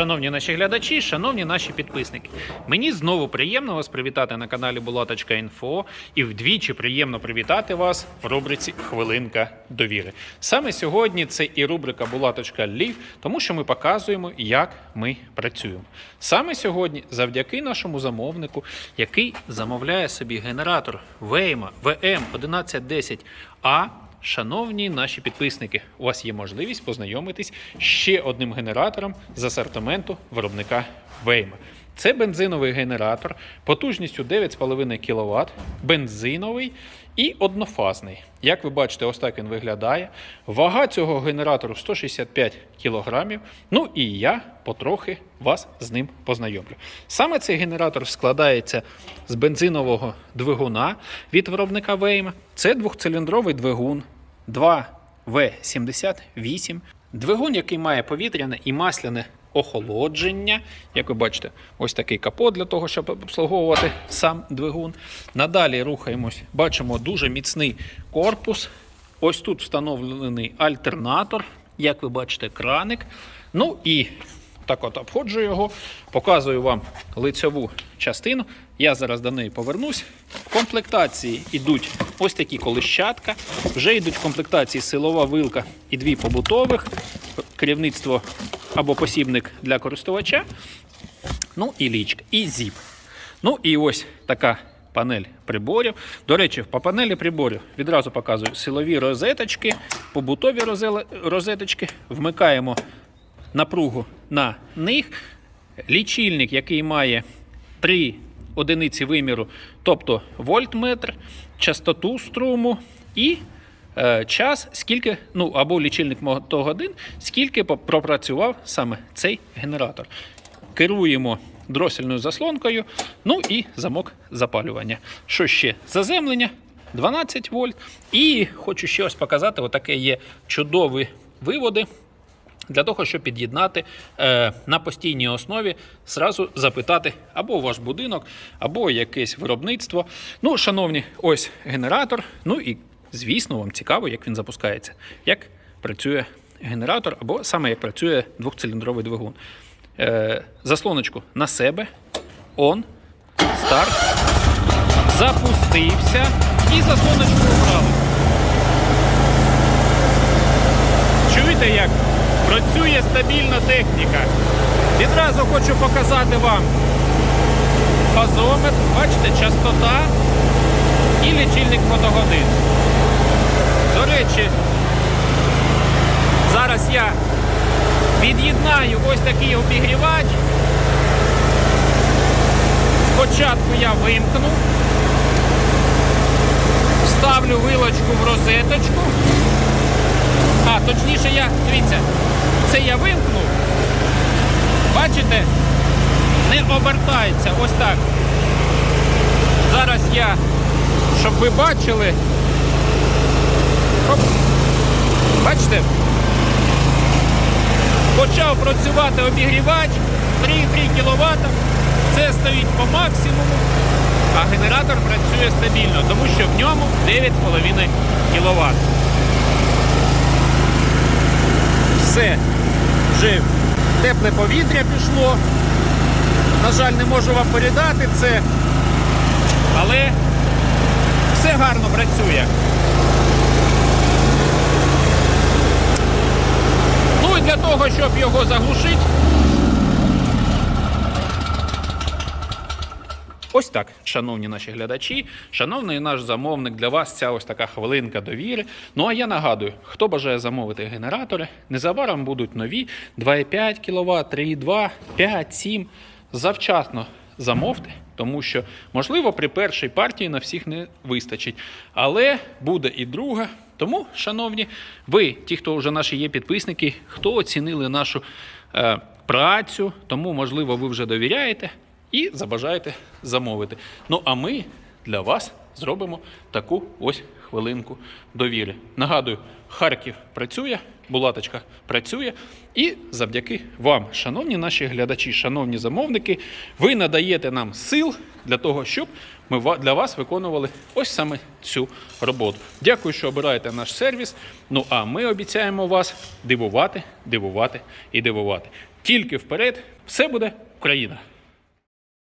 Шановні наші глядачі, шановні наші підписники, мені знову приємно вас привітати на каналі Булаточка.Інфо і вдвічі приємно привітати вас в рубриці Хвилинка довіри. Саме сьогодні це і рубрика Булаточка Лів, тому що ми показуємо, як ми працюємо. Саме сьогодні, завдяки нашому замовнику, який замовляє собі генератор Вейма VM 1110A. Шановні наші підписники, у вас є можливість познайомитись ще одним генератором з асортименту виробника Вейма. Це бензиновий генератор потужністю 9,5 кВт, бензиновий і однофазний. Як ви бачите, ось так він виглядає. Вага цього генератору 165 кг. Ну і я потрохи вас з ним познайомлю. Саме цей генератор складається з бензинового двигуна від виробника Вейма. Це двохциліндровий двигун 2В78. Двигун, який має повітряне і масляне охолодження. Як ви бачите, ось такий капот для того, щоб обслуговувати сам двигун. Надалі рухаємось. Бачимо дуже міцний корпус. Ось тут встановлений альтернатор. Як ви бачите, краник. Ну і так от обходжу його, показую вам лицьову частину. Я зараз до неї повернусь. В комплектації йдуть ось такі колищатка. Вже йдуть в комплектації силова вилка і дві побутових, керівництво або посібник для користувача. Ну і лічка, і зіп. Ну і ось така панель приборів. До речі, по панелі приборів відразу показую силові розеточки, побутові розеточки. Вмикаємо напругу на них. Лічильник, який має 3 одиниці виміру, тобто вольтметр, частоту струму і е, час, скільки, ну або лічильник мотогодин, скільки пропрацював саме цей генератор. Керуємо дросельною заслонкою, ну і замок запалювання. Що ще? Заземлення 12 вольт. І хочу ще ось показати: отаке є чудові виводи. Для того, щоб під'єднати е, на постійній основі, зразу запитати або ваш будинок, або якесь виробництво. Ну, шановні, ось генератор. Ну і звісно, вам цікаво, як він запускається, як працює генератор, або саме як працює двохциліндровий двигун. Е, заслоночку на себе, он, старт, запустився і заслоночку убрали. Чуєте, як працює стабільна техніка. Відразу хочу показати вам фазометр, бачите, частота і лічильник мотогодин. До речі, зараз я від'єднаю ось такий обігрівач. Спочатку я вимкну, вставлю вилочку в розеточку. А, точніше, я, дивіться, це я вимкнув. Бачите? Не обертається. Ось так. Зараз я, щоб ви бачили. Оп. Бачите? Почав працювати обігрівач 3,3 кВт. Це стоїть по максимуму, а генератор працює стабільно, тому що в ньому 9,5 кВт. Все, вже тепле повітря пішло. На жаль, не можу вам передати це, але все гарно працює. Ну і для того, щоб його заглушити. Ось так, шановні наші глядачі, шановний наш замовник, для вас ця ось така хвилинка довіри. Ну а я нагадую, хто бажає замовити генератори, незабаром будуть нові 2,5 кВт, 3,2, 5, 7. Завчасно замовте, тому що, можливо, при першій партії на всіх не вистачить. Але буде і друга. Тому, шановні, ви, ті, хто вже наші є підписники, хто оцінили нашу е, працю, тому, можливо, ви вже довіряєте і забажаєте замовити. Ну а ми для вас зробимо таку ось хвилинку довіри. Нагадую, Харків працює, Булаточка працює, і завдяки вам, шановні наші глядачі, шановні замовники, ви надаєте нам сил для того, щоб ми для вас виконували ось саме цю роботу. Дякую, що обираєте наш сервіс. Ну а ми обіцяємо вас дивувати, дивувати і дивувати. Тільки вперед, все буде Україна.